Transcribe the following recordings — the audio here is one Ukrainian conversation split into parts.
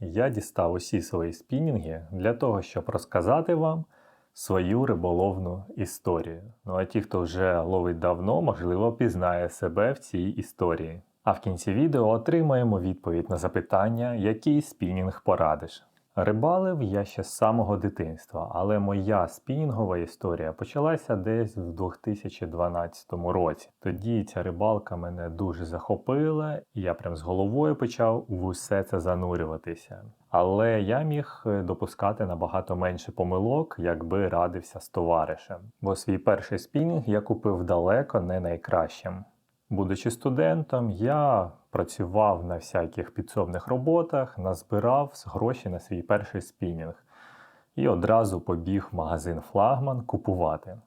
я дістав усі свої спінінги для того, щоб розказати вам свою риболовну історію. Ну а ті, хто вже ловить давно, можливо, пізнає себе в цій історії. А в кінці відео отримаємо відповідь на запитання, який спінінг порадиш. Рибалив я ще з самого дитинства, але моя спінінгова історія почалася десь в 2012 році. Тоді ця рибалка мене дуже захопила, і я прям з головою почав в усе це занурюватися. Але я міг е, допускати набагато менше помилок, якби радився з товаришем. Бо свій перший спінінг я купив далеко не найкращим. Будучи студентом, я працював на всяких підсобних роботах, назбирав гроші на свій перший спінінг і одразу побіг в магазин Флагман купувати.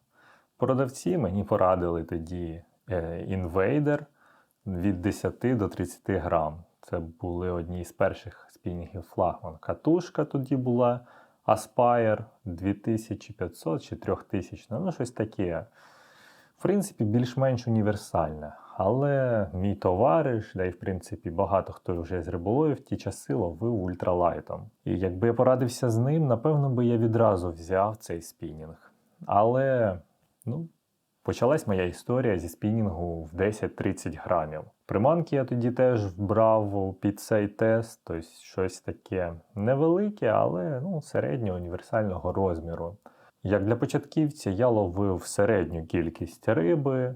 Продавці мені порадили тоді е, Invader від 10 до 30 грам. Це були одні з перших спінінгів Флагман. Катушка тоді була Aspire 2500 чи 3000, ну щось таке. В принципі, більш-менш універсальне. Але мій товариш, да й в принципі багато хто вже з риболовів ті часи ловив ультралайтом. І якби я порадився з ним, напевно би я відразу взяв цей спінінг. Але ну, почалась моя історія зі спінінгу в 10-30 грамів. Приманки я тоді теж вбрав під цей тест, тобто щось таке невелике, але ну, середнього універсального розміру. Як для початківця я ловив середню кількість риби.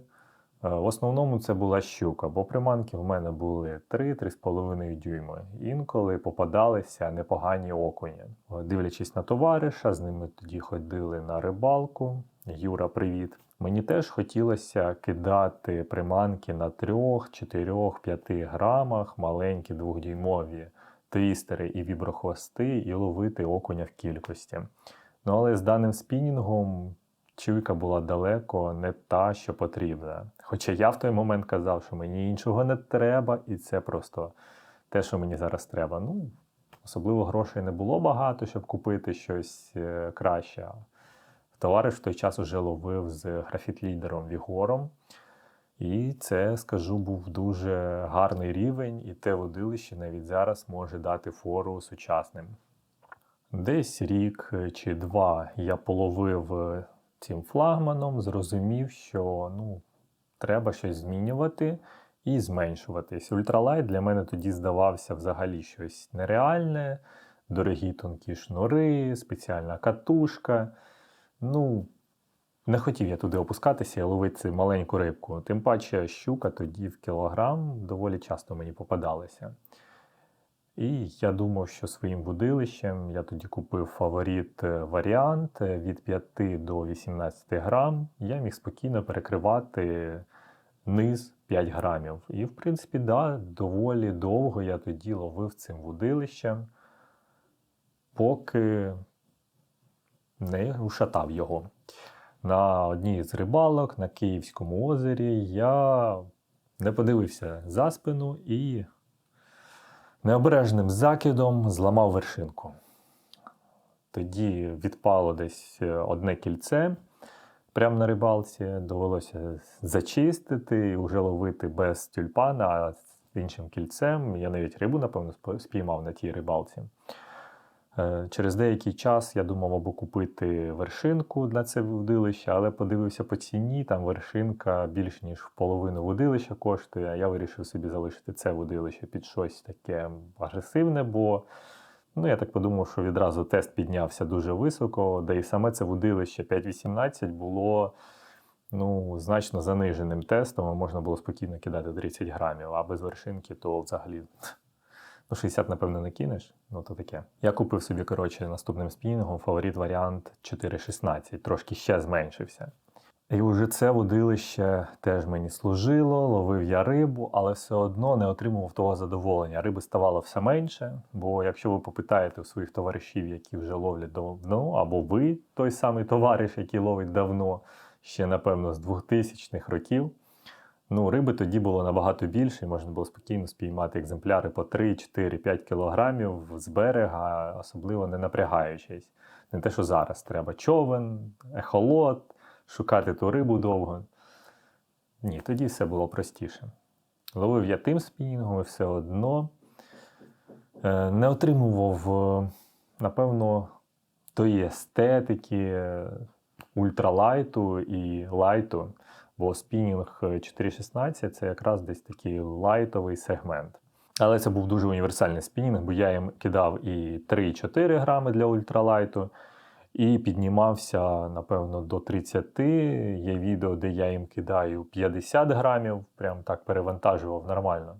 Е, В основному це була щука, бо приманки в мене були 3-3,5 дюйми. Інколи попадалися непогані окуні. Е, Дивлячись на товариша, з ними тоді ходили на рибалку. Юра, привіт. Мені теж хотілося кидати приманки на 3, 4, 5 грамах, маленькі двохдюймові твістери і віброхвости, і ловити окуня в кількості. Ну але з даним спінінгом чуйка була далеко не та, що потрібна. Хоча я в той момент казав, що мені іншого не треба, і це просто те, що мені зараз треба. Ну, особливо грошей не було багато, щоб купити щось е, краще. Товариш в той час уже ловив з графіт-лідером Вігором. І це, скажу, був дуже гарний рівень, і те водилище навіть зараз може дати фору сучасним. Десь рік чи два я половив е, цим флагманом, зрозумів, що ну, треба щось змінювати і зменшуватись. Ультралайт для мене тоді здавався взагалі щось нереальне, дорогі тонкі шнури, спеціальна катушка. Ну, не хотів я туди опускатися і ловити цю маленьку рибку. Тим паче щука тоді в кілограм доволі часто мені попадалася. І я думав, що своїм будилищем я тоді купив фаворит е, варіант е, від 5 до 18 грам. Я міг спокійно перекривати низ 5 грамів. І, в принципі, да, доволі довго я тоді ловив цим вудилищем, поки не ушатав його. На одній з рибалок на Київському озері я не подивився за спину і необережним закидом зламав вершинку. Тоді відпало десь е, одне кільце прямо на рибалці, довелося зачистити і вже ловити без тюльпана, а з іншим кільцем. Я навіть рибу, напевно, сп- спіймав на тій рибалці. Е, Через деякий час я думав або купити вершинку для це водилища, але подивився по ціні, там вершинка більш ніж в половину водилища коштує. а Я вирішив собі залишити це водилище під щось таке агресивне, бо ну, я так подумав, що відразу тест піднявся дуже високо, де і саме це водилище 5.18 було ну, значно заниженим тестом, можна було спокійно кидати 30 грамів, а без вершинки то взагалі Ну, 60, напевно, не кинеш, ну то таке. Я купив собі, коротше, наступним спінінгом фаворит варіант 4,16, трошки ще зменшився. І уже це водилище теж мені служило, ловив я рибу, але все одно не отримував того задоволення. Риби ставало все менше. Бо якщо ви попитаєте у своїх товаришів, які вже ловлять давно, або ви той самий товариш, який ловить давно, ще напевно з 2000-х років. Ну, риби тоді було набагато більше, і можна було спокійно спіймати екземпляри по 3, 4, 5 кілограмів з берега, особливо не напрягаючись. Не те, що зараз треба човен, ехолот, шукати ту рибу довго. Ні, тоді все було простіше. Ловив я тим спінінгом і все одно Е, Не отримував, е, напевно, тої естетики е, ультралайту і лайту, бо спінінг 4.16 це якраз десь такий лайтовий сегмент. Але це був дуже універсальний спінінг, бо я їм кидав і 3-4 грами для ультралайту, і піднімався, напевно, до 30. Є відео, де я їм кидаю 50 грамів, прям так перевантажував нормально.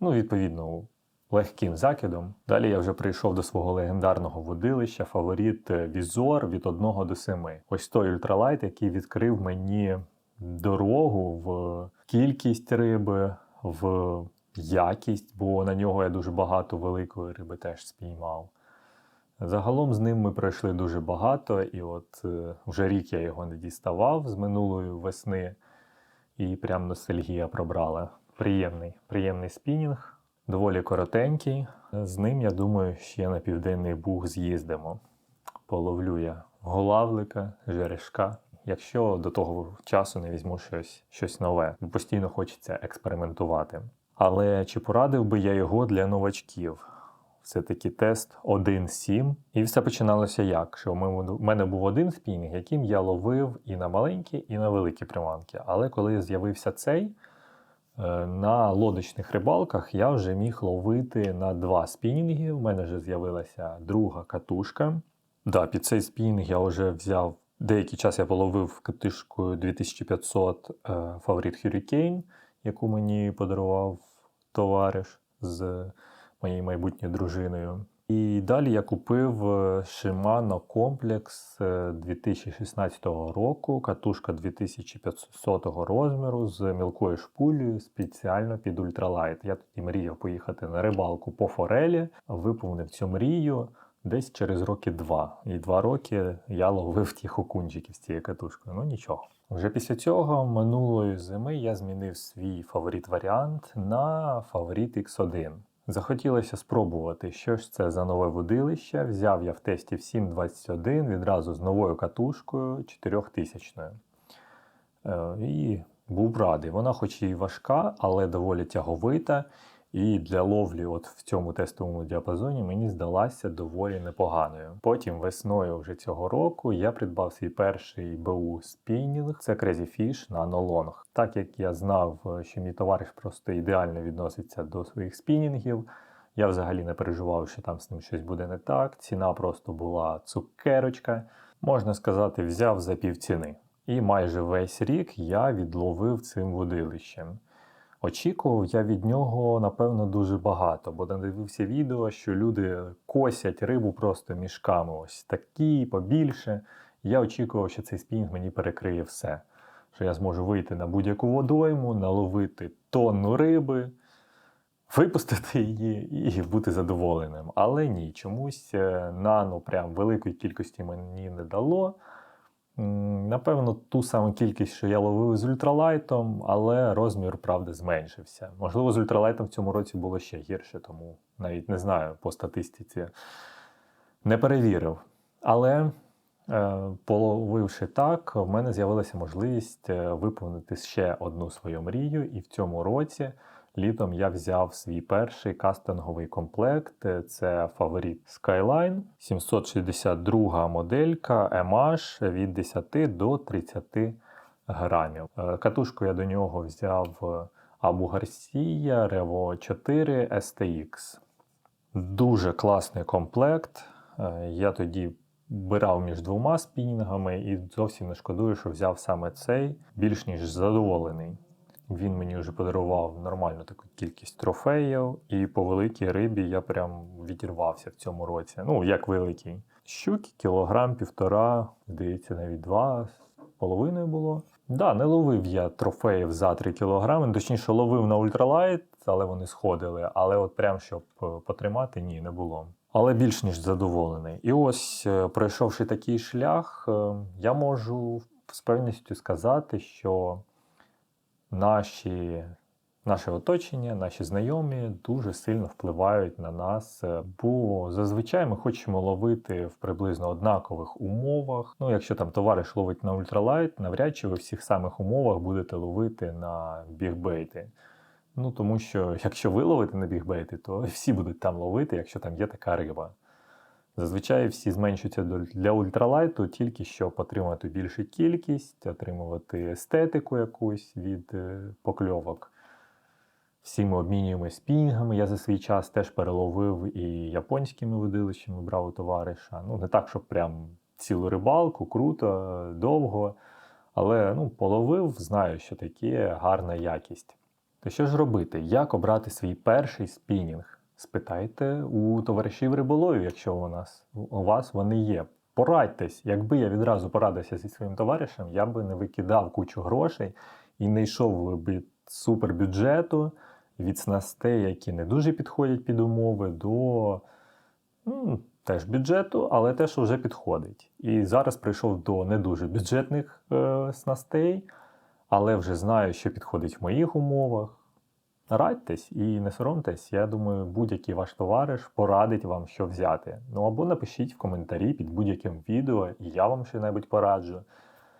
Ну, відповідно, легким закидом. Далі я вже прийшов до свого легендарного водилища, фаворит е, Візор від 1 до 7. Ось той ультралайт, який відкрив мені дорогу в кількість риби, в якість, бо на нього я дуже багато великої риби теж спіймав. Загалом з ним ми пройшли дуже багато, і от е, вже рік я його не діставав з минулої весни, і прям ностальгія пробрала. Приємний, приємний спінінг, доволі коротенький. З ним, я думаю, ще на Південний Буг з'їздимо. Половлю я голавлика, жерешка. Якщо до того часу не візьму щось, щось нове, постійно хочеться експериментувати. Але чи порадив би я його для новачків? Все-таки тест 1.7. І все починалося як? Що в мене був один спінінг, яким я ловив і на маленькі, і на великі приманки. Але коли з'явився цей, е, на лодочних рибалках я вже міг ловити на два спінінги. У мене вже з'явилася друга катушка. Да, під цей спінінг я вже взяв. Деякий час я половив катушкою 2500 е, Favorite Hurricane, яку мені подарував товариш з моєю майбутньою дружиною. І далі я купив е, Shimano Complex е, 2016 року, катушка 2500 розміру з мілкою шпулею спеціально під ультралайт. Я тоді мріяв поїхати на рибалку по форелі, виповнив цю мрію десь через роки два. І два роки я ловив тих окунчиків з цією катушкою. Ну нічого. Вже після цього минулої зими я змінив свій фаворит варіант на фаворит X1. Захотілося спробувати, що ж це за нове водилище. Взяв я в тесті в 7.21 відразу з новою катушкою 4000. Е, І був радий. Вона, хоч і важка, але доволі тяговита. І для ловлі от в цьому тестовому діапазоні мені здалася доволі непоганою. Потім весною вже цього року я придбав свій перший БУ спінінг. Це Crazy Fish на Nolong. Так як я знав, що мій товариш просто ідеально відноситься до своїх спінінгів. Я взагалі не переживав, що там з ним щось буде не так. Ціна просто була цукерочка. Можна сказати, взяв за півціни. І майже весь рік я відловив цим водилищем. Очікував я від нього, напевно, дуже багато, бо надивився відео, що люди косять рибу просто мішками, ось такі, побільше. Я очікував, що цей спінг мені перекриє все. Що я зможу вийти на будь-яку водойму, наловити тонну риби, випустити її і бути задоволеним. Але ні, чомусь е, нано прям великої кількості мені не дало. Напевно, ту саму кількість, що я ловив з ультралайтом, але розмір, правда, зменшився. Можливо, з ультралайтом в цьому році було ще гірше, тому навіть не знаю по статистиці. Не перевірив. Але е, половивши так, в мене з'явилася можливість е, виповнити ще одну свою мрію, і в цьому році літом я взяв свій перший кастинговий комплект. Е, Це фаворит Skyline 762 моделька MH від 10 до 30 грамів. Е, Катушку я до нього взяв Abu Garcia Revo 4 STX. Дуже класний комплект. Е, Я тоді бирав між двома спінінгами і зовсім не шкодую, що взяв саме цей, більш ніж задоволений. Він мені вже подарував нормальну таку кількість трофеїв, і по великій рибі я прям відірвався в цьому році. Ну, як великий. Щуки, кілограм, півтора, здається, навіть два з половиною було. Да, не ловив я трофеїв за 3 кілограми, точніше ловив на ультралайт, але вони сходили. Але от прям щоб е, потримати, ні, не було. Але більш ніж задоволений. І ось, е, пройшовши такий шлях, е, я можу з певністю сказати, що наші, наше оточення, наші знайомі дуже сильно впливають на нас, е, бо зазвичай ми хочемо ловити в приблизно однакових умовах. Ну, якщо там товариш ловить на ультралайт, навряд чи ви всіх самих умовах будете ловити на бігбейти. Ну, тому що якщо ви ловите на бігбейти, то всі будуть там ловити, якщо там є така риба. Зазвичай всі зменшуються для ультралайту тільки щоб отримати більшу кількість, отримувати естетику якусь від е, покльовок. Всі ми обмінюємося спінгами. Я за свій час теж переловив і японськими водилищами брав у товариша. Ну, не так, щоб прям цілу рибалку, круто, довго. Але ну, половив, знаю, що таке гарна якість. То що ж робити? Як обрати свій перший спінінг? Спитайте у товаришів риболовів, якщо у нас у вас вони є. Порадьтесь, якби я відразу порадився зі своїм товаришем, я би не викидав кучу грошей і не йшов би супербюджету від снастей, які не дуже підходять під умови, до ну, теж бюджету, але те, що вже підходить. І зараз прийшов до не дуже бюджетних е, снастей, але вже знаю, що підходить в моїх умовах. Радьтесь і не соромтесь, я думаю, будь-який ваш товариш порадить вам, що взяти. Ну або напишіть в коментарі під будь-яким відео, і я вам щось пораджу.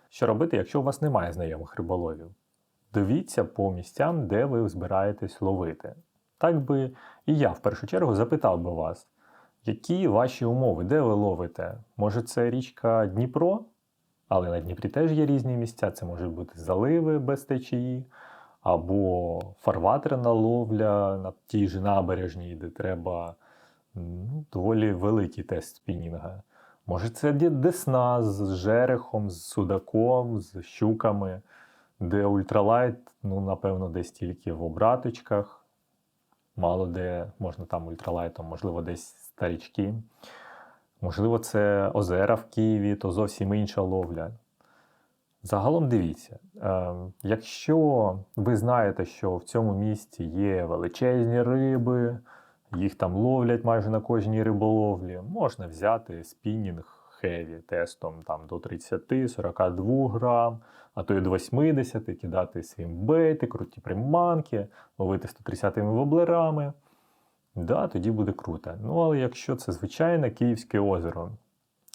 Що робити, якщо у вас немає знайомих риболовів? Дивіться по місцям, де ви збираєтесь ловити. Так би і я в першу чергу запитав би вас, які ваші умови, де ви ловите? Може, це річка Дніпро? Але на Дніпрі теж є різні місця. Це можуть бути заливи без течії, або фарватерна ловля на тій же набережній, де треба ну, доволі великий тест спінінга. Може, це десна з жерехом, з судаком, з щуками, де ультралайт, ну, напевно, десь тільки в обраточках. Мало де можна там ультралайтом, можливо, десь старічки. Можливо, це озера в Києві, то зовсім інша ловля. Загалом дивіться, е, якщо ви знаєте, що в цьому місті є величезні риби, їх там ловлять майже на кожній риболовлі, можна взяти спінінг хеві тестом там, до 30-42 грам, а то й до 80, кидати свімбейти, круті приманки, ловити 130-ми воблерами. Да, тоді буде круто. Ну, але якщо це звичайне Київське озеро,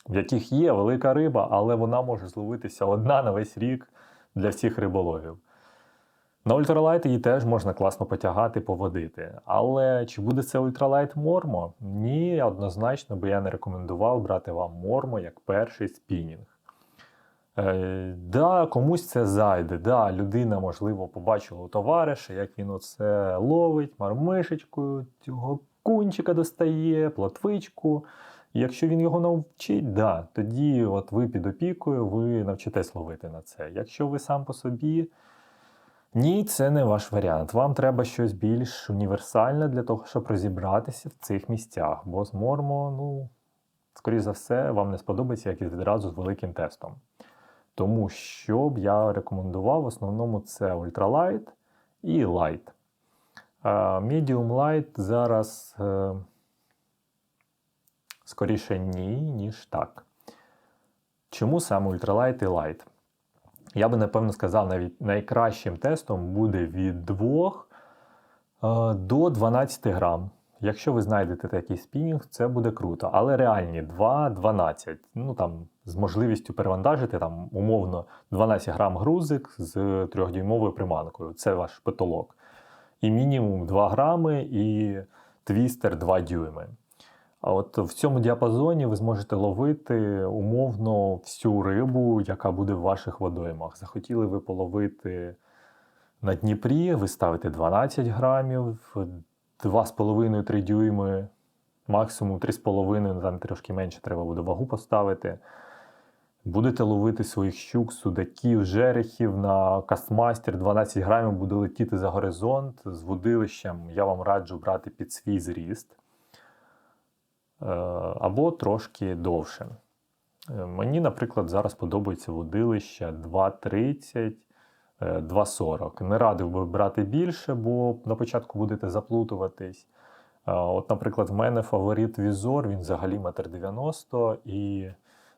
в яких є велика риба, але вона може зловитися одна на весь рік для всіх риболовів. На ультралайт її теж можна класно потягати, поводити. Але чи буде це ультралайт мормо? Ні, однозначно би я не рекомендував брати вам мормо як перший спінінг. Е, да, комусь це зайде. Да, людина, можливо, побачила у товариша, як він оце ловить, мармишечкою, цього кунчика достає, плотвичку. Якщо він його навчить, да, тоді от ви під опікою, ви навчитесь ловити на це. Якщо ви сам по собі, ні, це не ваш варіант. Вам треба щось більш універсальне для того, щоб розібратися в цих місцях. Бо з мормо, ну, скоріш за все, вам не сподобається, як і відразу з великим тестом. Тому що б я рекомендував, в основному це ультралайт і лайт. Medium Light зараз е, скоріше ні, ніж так. Чому саме ультралайт і лайт? Я би напевно сказав, навіть найкращим тестом буде від 2 е, до 12 грам. Якщо ви знайдете такий спінінг, це буде круто. Але реальні 2-12. Ну там з можливістю перевантажити там умовно 12 грам грузик з 3-дюймовою приманкою. Це ваш потолок. І мінімум 2 грами і твістер 2 дюйми. А от в цьому діапазоні ви зможете ловити умовно всю рибу, яка буде в ваших водоймах. Захотіли ви половити на Дніпрі, ви ставите 12 грамів, 2,5-3 дюйми, максимум 3,5, ну, там трошки менше треба буде вагу поставити. Будете ловити своїх щук, судаків, жерехів на кастмастер 12 грамів буде летіти за горизонт з водилищем. Я вам раджу брати під свій зріст. Е, або трошки довше. Е, Мені, наприклад, зараз подобається водилище 2,30, е, 2,40. Не радив би брати більше, бо на початку будете заплутуватись. Е, От, наприклад, в мене фаворит візор, він взагалі 1,90 м і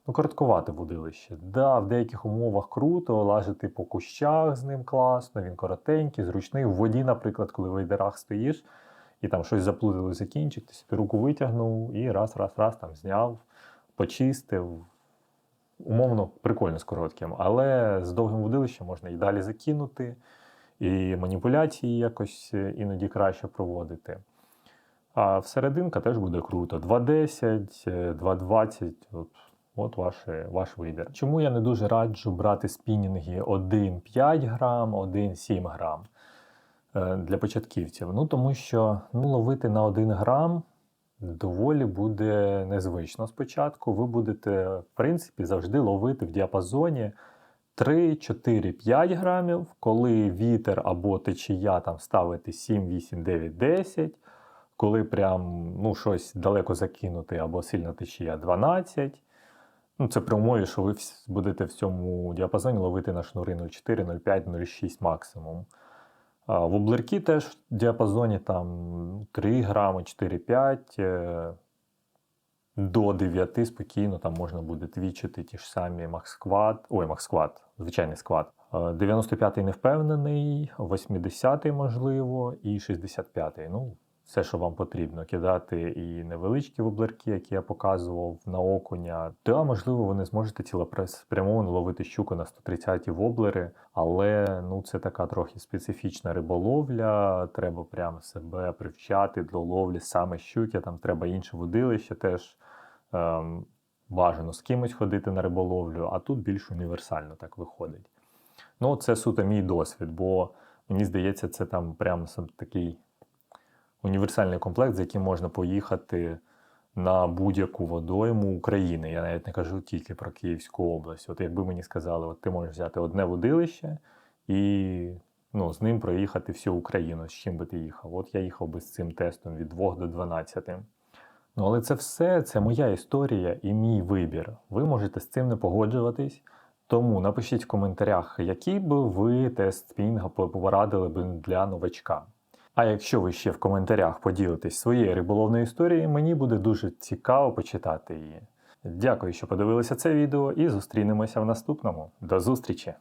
ну, коротковате водилище. Да, в деяких умовах круто, лажити по кущах з ним класно, він коротенький, зручний. В воді, наприклад, коли в вейдерах стоїш, і там щось заплутали за кінчик, ти собі руку витягнув і раз, раз, раз там зняв, почистив. Умовно, прикольно з коротким, але з довгим водилищем можна і далі закинути, і маніпуляції якось е, іноді краще проводити. А всерединка теж буде круто. 2.10, е, 2.20. От, от ваш, ваш вибір. Чому я не дуже раджу брати спінінги 1,5 грам, 1,7 грам е, для початківців? Ну, тому що ну, ловити на 1 грам доволі буде незвично спочатку. Ви будете, в принципі, завжди ловити в діапазоні 3, 4, 5 грамів, коли вітер або течія там ставити 7, 8, 9, 10, коли прям ну, щось далеко закинути або сильна течія 12. Ну, це при умові, що ви будете в цьому діапазоні ловити на шнури 0,4, 0,5, 0,6 максимум. А в облерки теж в діапазоні там 3 грами, 4-5. е, До 9 спокійно там можна буде твічити ті ж самі максквад, ой, максквад, звичайний сквад. Е, 95-й не впевнений, 80-й можливо, і 65-й. Ну, все, що вам потрібно, кидати і невеличкі воблерки, які я показував на окуня. Та, можливо, ви не зможете цілеспрямовано ловити щуку на 130-ті воблери, але ну, це така трохи специфічна риболовля. Треба прямо себе привчати до ловлі саме щуки. Там треба інше водилище теж. Ем, бажано з кимось ходити на риболовлю, а тут більш універсально так виходить. Ну, це суто мій досвід, бо мені здається, це там прямо сам такий універсальний комплект, з яким можна поїхати на будь-яку водойму України. Я навіть не кажу тільки про Київську область. От якби мені сказали, от ти можеш взяти одне водилище і ну, з ним проїхати всю Україну, з чим би ти їхав. От я їхав би з цим тестом від 2 до 12. Ну, але це все це моя історія і мій вибір. Ви можете з цим не погоджуватись. Тому напишіть в коментарях, який би ви тест спінга порадили би для новачка. А якщо ви ще в коментарях поділитесь своєю риболовною історією, мені буде дуже цікаво почитати її. Дякую, що подивилися це відео, і зустрінемося в наступному. До зустрічі!